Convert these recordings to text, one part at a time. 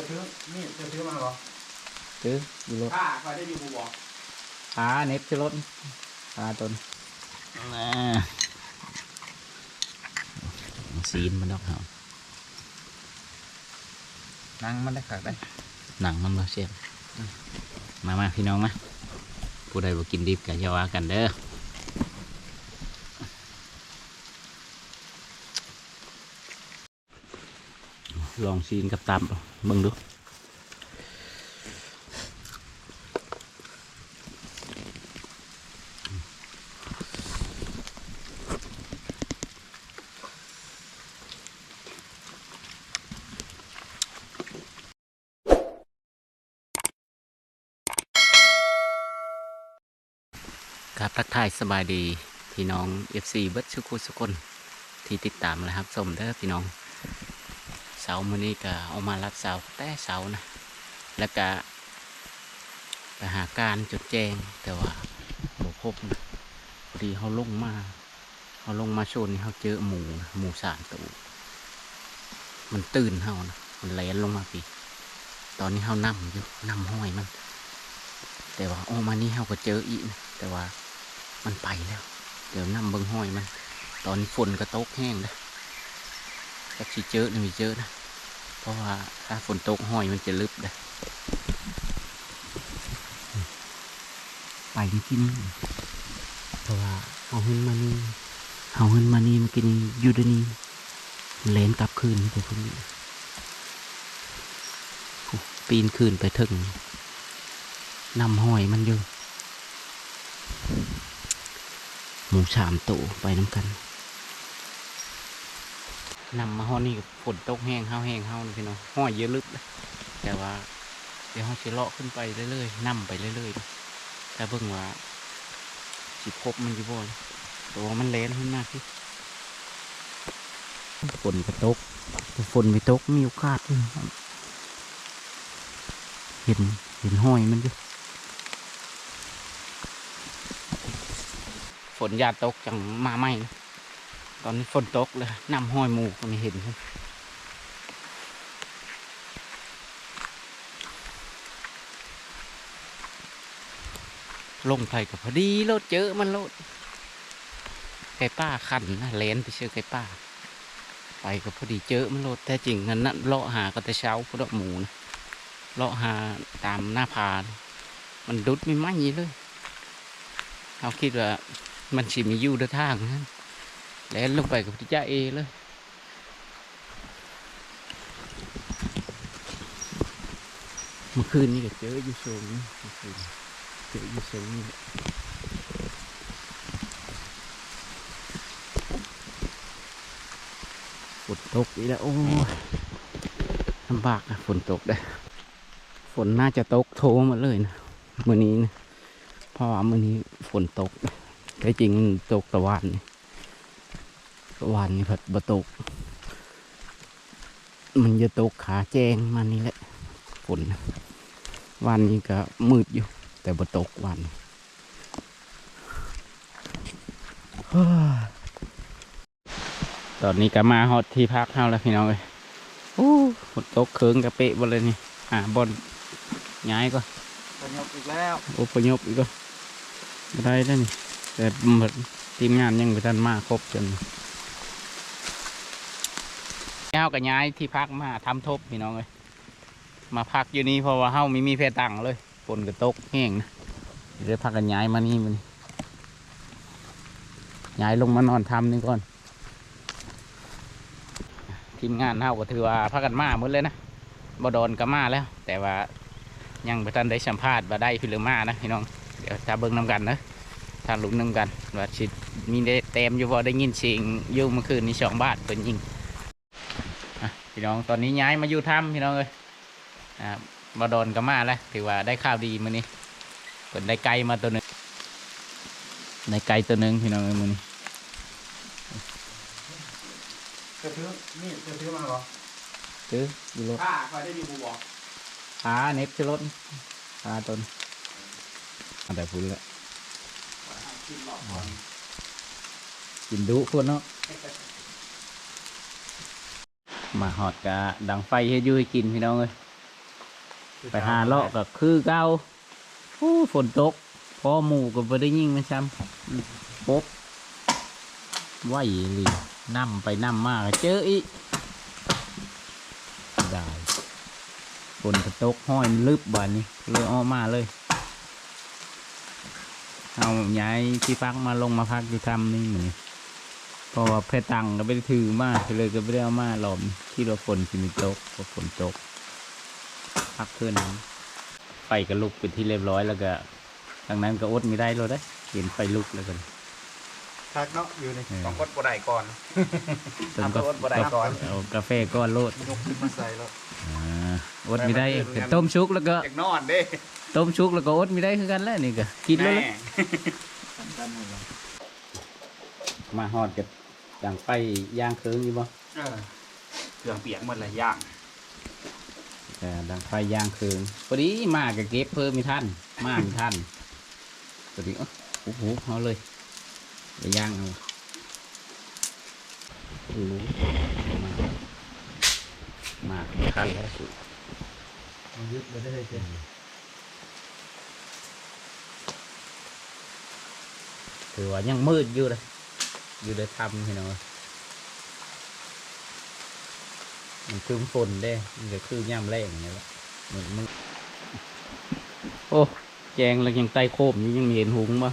จะซื้อนี่จะซื้อมาเหรอซื้ออยู่รถผ้าคอยได้อยู่บูบอกขาเน็บชื่อรถขาตนน่าซีนมันดอกเหรอนั่งมันได้ขาดได้หนังมันมาเสียบมามาพี่น้องมาผู้ใดบ่กินดิบกันอย่าว่ากันเด้อ ลองซีนกับตำเบิ่งดูครับทักทายสบายดีพี่น้อง FC เบิร์ดชุกุสุคนที่ติดตามนะครับสมเด้อพี่น้อง เสามื้อนี้ก็เอามารับเสาแต่เสานะ แล้วก็ไปหาการจดแจงแต่ว่าบ่พบนะพอดีเขาลงมาเขาลงมาโซนเขาเจอหมูนะหมูสามตัวมันตื่นเขานะมันแลนลงมาปีตอนนี้เขานั่มอยู่นั่มห้อยมัน แต่ว่าออกมานี่เขาก็เจออีกนะแต่ว่ามันไปแล้ว เดี๋ยวนํเบิ่งห้อยมัน ตอนนี้ฝนก็ตกแห้งนะ ก็สิเจอนะมีเจอนะ เพราะว่าถ้าฝนตกห้อยมันจะลึกนะไปที่นี่เพราะว่าเอาเงินมานี่เอาเงินมานี่มันกินอยู่เดยวนี้เลนกลับคืนไปพวกนี้โอ้ปีนคืนไปถึงนำหอยมันอยู่หมูสามตัวไปน้ำกัน นำมาหอนี่กับฝนตกแห้งห้าวแห้งห้าวนี่พี่น้องห้อยเยอะลึกเลยแต่ว่า เดี๋ยวเขาจะเลาะขึ้นไปเรื่อยๆนำไปเรื่อยๆแต่เบิ่งว่าสิพบมันอยู่บ่อยแต่ว่ามันแรงขึ้นมากที่ฝนก็ตกแต่ฝนไม่ตกมีโอกาสอยู่ครับเห็นเห็นห้อยมันอยู่ฝนอยาตกจังมาไม่นะ ตอนนี้ฝนตกเลยน้ำห้อยหมูก็ไม่เห็นครับลงไปกับพอดีรถเจอมันรถไก่ป้าขันนะเลนไปเชื่อไก่ป้า ไปกับพอดีเจอมันรถแต่จริงนั้นนะเลาะหาก็แต่เช้าพอดอกหมูนะเลาะหาตามหน้าผานะมันดุดไม่ไหมเลยเขาคิดว่ามันสิมีอยู่เดินทางนะ แล้วลงไปกับที่จ้าเอเลยเมื่อคืนนี่ก็เจออยู่สูงนี่เมื่อคืนเจออยู่สูงนี่ฝนตกอีกแล้วโอ้ยลำบากนะฝนตกได้ฝนน่าจะตกโทมาเลยนะมื่อนี้นะเพราะว่ามื่อนี้ฝนตกแต่จริงตกตะวันนี่ วันนี่ผัดบะตก มันจะตกขาแจงมันนี่แหละฝนน่ะวันนี้ก็มืดอยู่ แต่บะตกวันนี้เฮ้ยตอนนี้ก็มาฮอดที่พักเฮาแล้วพี่น้องเลยโอ้ฝนตกเคืองกระเปะบนเลยนี่อ่าบนย้ายก็จะยกอีกแล้วอพยพอีกก็บ่ได้แล้วนี่แต่หมดทีมงานยังไม่ทันมาครบจนเฮากับย้ายที่พักมาทำทบพี่น้องเลยมาพักอยู่นี่เพราะว่าเฮ้าไม่มีเพตังเลยฝนก็ตกแห้งนะเดี๋ยวพักกันย้ายมานี่มันย้ายลงมานอนทำนี่ก่อนทีมงานเฮาก็ถือว่าพักกันมาหมดเลยนะบดอนก็มาแล้ว แต่ว่ายังไม่ทันได้สัมภาษณ์ว่าได้พิลมานะพี่น้องเดี๋ยวถ้าเบิ่งนำกันนะถ้าลุ้นนำกันว่าสิดมีได้เต็มอยู่บ่ได้ยินเสียงยุ่เมื่อคืนนี้สองบาทเพิ่นยิงอะ พี่น้องตอนนี้ย้ายมาอยู่ถ้ำพี่น้องเอ้ยอ่าบดอนก็มาแล้วถือว่าได้ข่าวดีมื้อนี้เพิ่นได้ไก่มาตัวหนึงได้ไก่ตัวหนึงพี่น้องเอ้ยมื้อนี้จะซื้อนี่จะซื้อมาเหรอซื้ออยู่รถผ้าคอยได้อยู่บูบอกขาเน็บชื่อรถขาตนเอาแต่พุ่นแหละกินหลอกก่อนกินดุคนเนาะ มาหอดกะดังไฟให้อยุ่ให้กินพี่น้องเลยไปหาเลาะก็คือเก้าโอ้ฝนตกพอหมูก็บ่ได้ยิงมันซ้ำอืมปุ๊บไหวเลยนั่ไปนั่มากเจออีกได้ฝนก็ตกห้อยมันลึบบานนี้เลยออกมาเลยเอาย้ายที่พักมาลงมาพักอยู่ทำนี่เหมือน เพราะว่าเพตังก็ไม่ได้ถือมาเลยก็ไม่ได้เอามาหลอมที่เราฝนสิมีตกพอฝนตกพักเพื่อนไฟก็ลุกเป็นที่เรียบร้อยแล้วก็ทางนั้นก็อดไม่ได้เลยได้อเห็นไฟลุกแล้วกันทักเนาะอยู่นี่เออต้องกดบ่ได้ก่อนเติมก็อดบ่ได้ก่อนเอากาแฟก้อนโลดยกขึ้นมาใส่แล้วอ่าอดไม่ได้ต้มชุกแล้วก็อยากนอนเด้ต้มชุกแล้วก็อดไม่ได้คือกันแล้วนี่ก็กินแล้วล่ะมาฮอดกับ อย่างไปย่างเคืองอยู่บ่เออเครื่องเปียกหมดเลยย่างแต่ดังไฟย่างเคืองพอดีมากับเก็บเพิ่มมีท่านมามีท่านพอดีเอ้อโอ้โหเอาเลยไปย่างเอาโอ้โหมามาคันแล้วสุดมันยึดเลยได้เลยเจ้ถือว่ายังมืดอยู่เลย อยู่ได้ทำพี่น้องมันคือฝนเด้มันก็คือย่ำแรงนี่แหละเหมือนมึงโอ้แจงแล้วยังไต่โคมอยู่ยังมีเห็นหุงบ่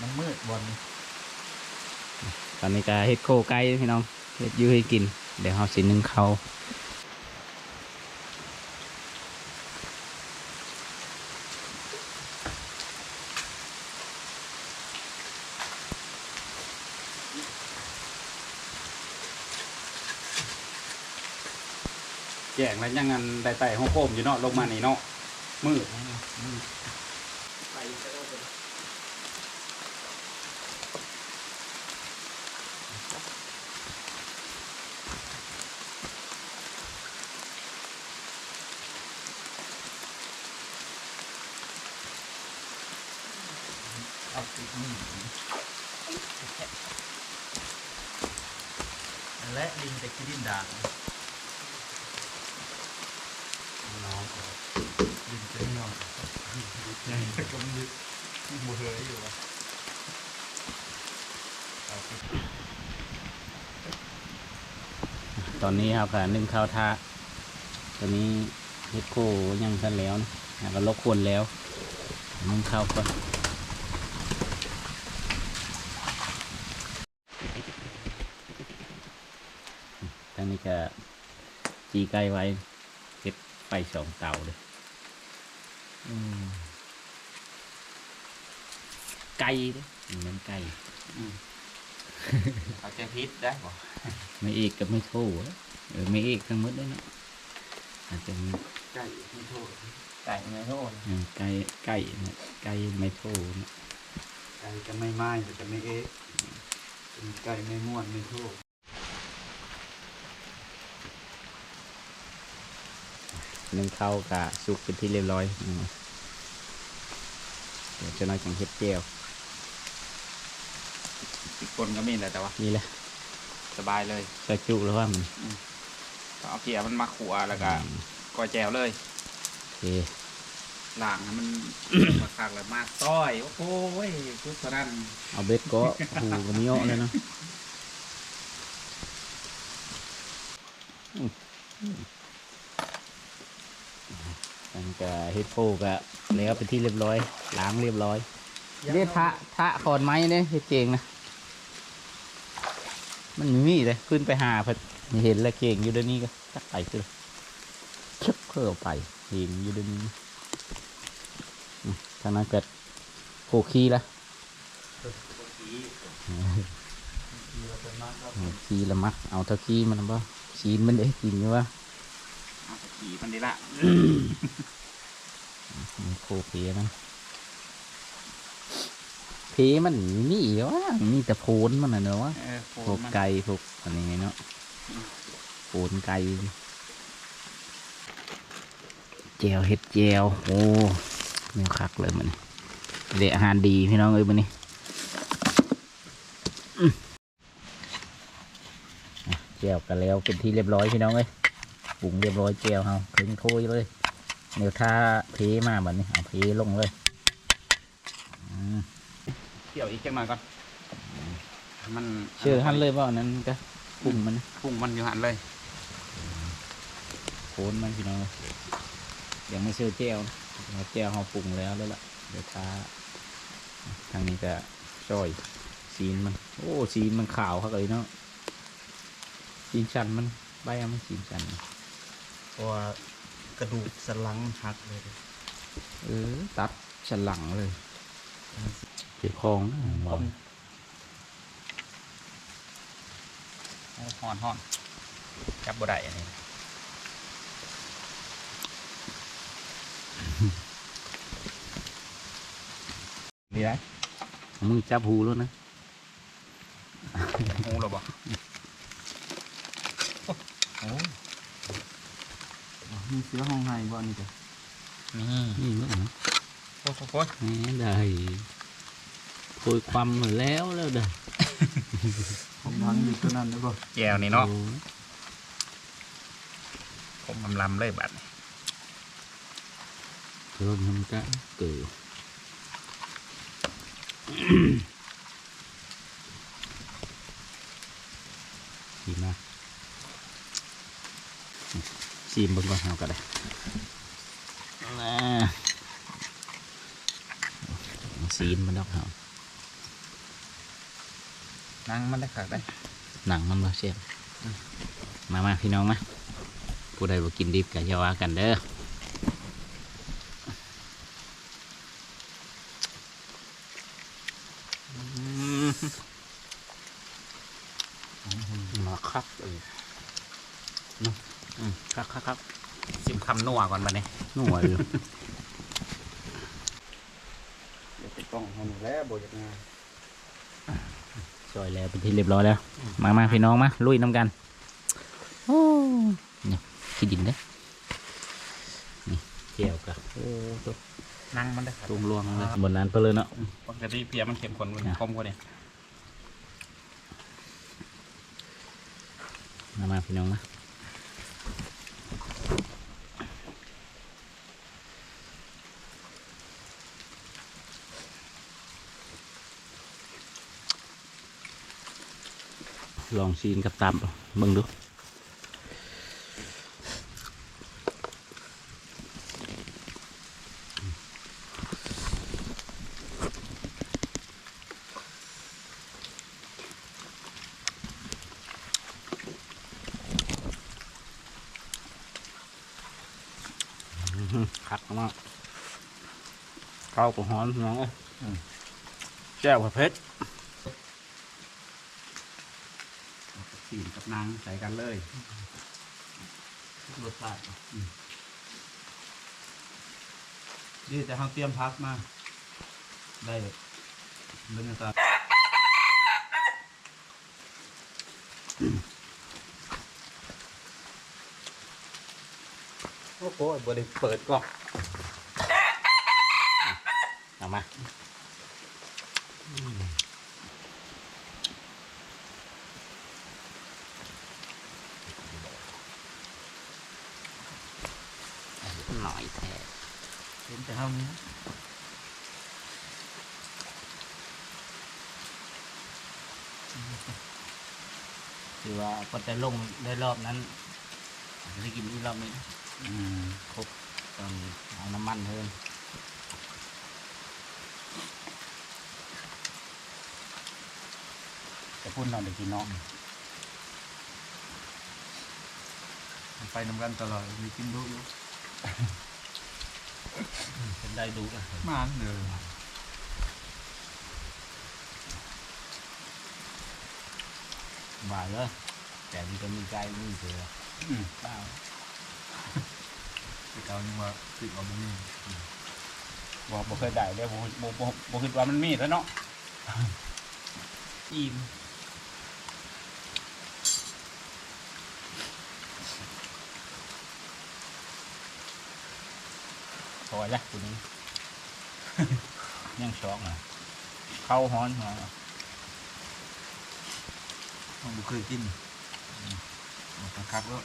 มันมืดบอลตอนนี้ก็เฮ็ดโคไก่พี่น้องเฮ็ดอยู่ให้กิน เดี๋ยวเฮาสินึ่งเขา งแล้วยังงันได้ไต่ห้องโคมอยู่เนาะลงมานี่เนาะมืดเอาติดนี่และลิงแต่กินดินด่าง น้องดินเจ๊น้องใหญ่แต่ก็มันยึด มือเฮยอยู่วะเอาไปตอนนี้ครับก็นึ่งข้าวท่าตอนนี้เฮ็ดโคยังทันแล้วนะแล้วก็ลกควรแล้วนึ่งข้าวก่อนทางนี้ก็จีไก่ไว้เก็บไปสองเตาเลย อืม ไก่เด้อเหมือนไก่เอาแจพิษได้ป่ะไม่เอกกับไม่โทษเออไม่เอกทั้งหมดเลยเนาะอาจจะมีไก่ไม่โทษไก่ไม่โทษเออไก่ไก่เนี่ยไก่ไม่โทษเนี่ยไก่จะไม่ไม้แต่จะไม่เอ๊ะเป็นไก่ไม่ม่วนไม่โทษนึ่งข้าวกะสุกเป็นที่เรียบร้อยอืมเดี๋ยวจะน้อยจังเฮ็ดแก้ว อีกคนก็มีแหละแต่ว่า นี่แหละสบายเลยใส่จุหรือว่ามันเอาเกียร์มันมาขัวแล้วก็อืมกอยแจวเลยโอเคหลังให้มัน มาคักเลยมากต้อยโอ้โหทุกสนั่นเอาเบ็ดก็หูก็มีเยอะเลยเนาะอืมอืมอันนกะเฮ็ดโฟกะแล้วเป็นที่เรียบร้อยล้างเรียบร้อยเรียทะทะขอนไม้เนี่ยเฮ็ดเก่งนะ มันมีเลยขึ้นไปหาเพิ่นเห็นแล้วเก่งอยู่เดี๋ยวนี้ก็ตักไปคือชักเพิ่อไปเห็นอยู่เดี๋ยวนี้อืมทางนั้นเกิดโคขี้ละขี้ละมักเอาเท่าขี้มันบ่ชีนมันได้กินอยู่วะเอาไปขี่มันดีละมันโคเพีมันเพ มันนี่วะมีแต่โพนมันน่ะเนอะวะเออโฟพวกมันไก่พวกอันนี้เนาะโปูนไก่แจวเห็ดแจวโอ้เมียวคักเลยมันเดะอาหารดีพี่น้องเอ้ยมันนี่อื้ออะแจวกันแล้วเป็นที่เรียบร้อยพี่น้องเอ้ยปรุงเรียบร้อยแก้วเฮาถึงถ้วยเลยเดี๋ยวถ้าเทมาแบบนี้เอาเทลงเลยอืมเกี่ยวอีกจังหน่อยก่อนมันเชื่อหันเลยว่าอันนั้นก็ปรุงมันพุ่งมันอยู่หันเลยโคนมันพี่น้องยังไม่เชื่อแก้วนะเราแก้วเฮาปรุงแล้วแล้วล่ะเดี๋ยวถ้าทางนี้ก็ซอยซีนมัน โอ้ซีนมันขาวครับเลยเนาะซีนชันมันใบมันซีนชันเพราะว่ากระดูกสันหลังหักเลย เออตัดฉลังเลย เจ็บคองนะว่าโอ้ห่อนห่อนจับบ่ได้อันนี้มีไรมึงจับหูแล้วนะหูเราบ่มีเสือห้องไห้บ่นี่จ้ะนี่นี่มั้งโอ้โหโอ้ยแหมได้ โคุยความมาแล้วแล้วเด้อผมพังอยู่ตัวนั้นนะบ่แก้วนี่เนาะโอ้ผมลำลำๆเลยบัดนี้เพิ่มมันก็เกิดดีมากซีมบนก่อนเอาก็ได้นะซีนมันดอกเอา นั่งมันได้ขาดได้หนังมันมาเสียบมามาพี่น้องมาผู้ใดบ่กินดิบกันอย่าว่ากันเด้ออืมมาคักเลยเนาะอืมคักคักคักซิมคำนัวก่อนบัดนี้หน่วยอยู่เดี๋ยวไปกล้องให้หนูแล้วบ่อยากงาน ซอยแล้วเป็นที่เรียบร้อยแล้ว มามาพี่น้องมาลุยน้ำกันโอ้เนี่ยขี้ดินเด้อนี่เจียวกับโอ้ตัวนั่งมันได้ขาดตรงรวงเลยบนนั้นไปเลยเนาะปกติเพียมันเข้มข้นกว่านี้อะคมกว่านี้มามาพี่น้องมา ลองซีนกับตับเบิ่งดูอื้อหือคักมากเข้าวกับหอมพี่น้องเอ้ยอืมแจ่วกับเผ็ด สีกับนางใส่กันเลยรสชาตินี่แต่เฮาเตรียมพักมา ได้เลยเรื่องต่างโอ้โหบ่ได้เปิดกล้องเอามาหน่ อยแท้เห็นแต่เฮานี้คือว่าก็จะลงได้รอบนั้นอาจจะได้กินอีกรอบนี้นะอืมครบตอนเอาน้ำมันเพิ่มจะพูดนอนเด็กกินน้องไปนำกันตลอดมีกินดูอยู่ เป็นได้ดูกันมานเด้อหวานเลยแต่มันจะมีใจมีเสืออืมเปล่าสิเอายังว่าสิเอาบ่มีบ่บ่เคยได้เลยบ่บ่บ่บ่คิดว่ามันมีแล้วเนาะอิ่ม ถอยละคุณยังช็อกอะเข้าฮ้อนมาต้อเคยกินมัครักแล้ว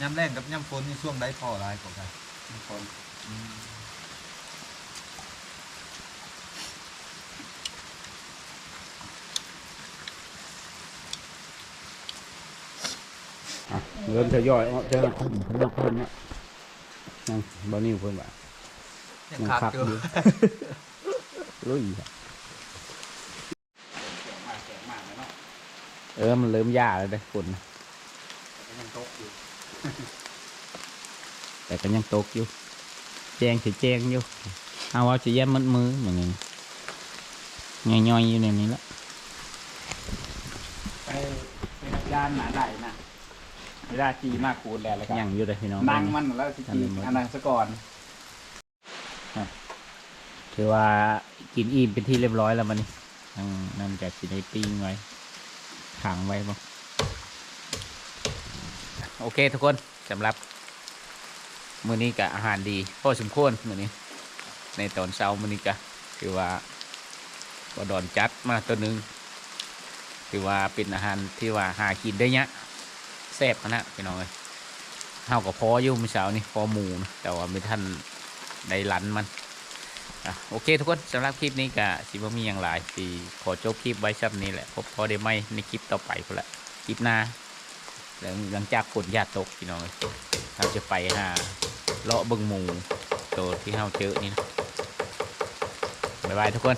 ย่ำแรงกับย่ำฝนนี่ช่วงได้พอร้ายกว่ากันฝน เริ่มทยอยเจอคนเริ่มคนเนี่ยยังบ่นิ่วเพิ่นว่ายังคักอยู่รู้อีกเออมันเริ่มยาแล้วเด้ฝนยังตกอยู่แต่ก็ยังตกอยู่ แจงสิแจงอยู่เอาว่าจะแย่มัดมือเหมือนกันย่อยๆอยู่ในนี้ละไปเป็นอาจารย์หนาได้นะ เวลาจีมากคูดแล้วแล้วก็ยังอยู่เลยพี่น้องนั่งมันแล้วสิจีอันนั้นซะก่อนคือว่ากินอิ่มเป็นที่เรียบร้อยแล้วมันนี่นั่งนั่นจะสิได้ปิ้งไว้ขังไว้บ่โอเคทุกคนสำหรับมื้อนี้ก็อาหารดีพอสมควรมื้อนี้ ในตอนเช้ามื้อนี้ก็คือว่าบ่ดอนจัดมาตัวหนึงถือว่าเป็นอาหารที่ว่าหากินได้เนี้ยากแซ่บขนาดพี่น้องเอ้ยเฮาก็พออยู่มื้อเช้านี่พอหมูนะแต่ว่าไม่ทันได้ลันมันอะโอเคทุกคนสำหรับคลิปนี้ก็สิบ่มีอย่างหลายสิขอจบคลิปไว้ซับนี้แหละพบพอได้ไหมในคลิปต่อไปพุ่นละคลิปหน้าหลังจากฝนหยาดตกพี่น้องเอ้ยเราจะไปหาเลาะบึงหมูตัวที่เฮาเจอนี่นะบ๊ายบายทุกคน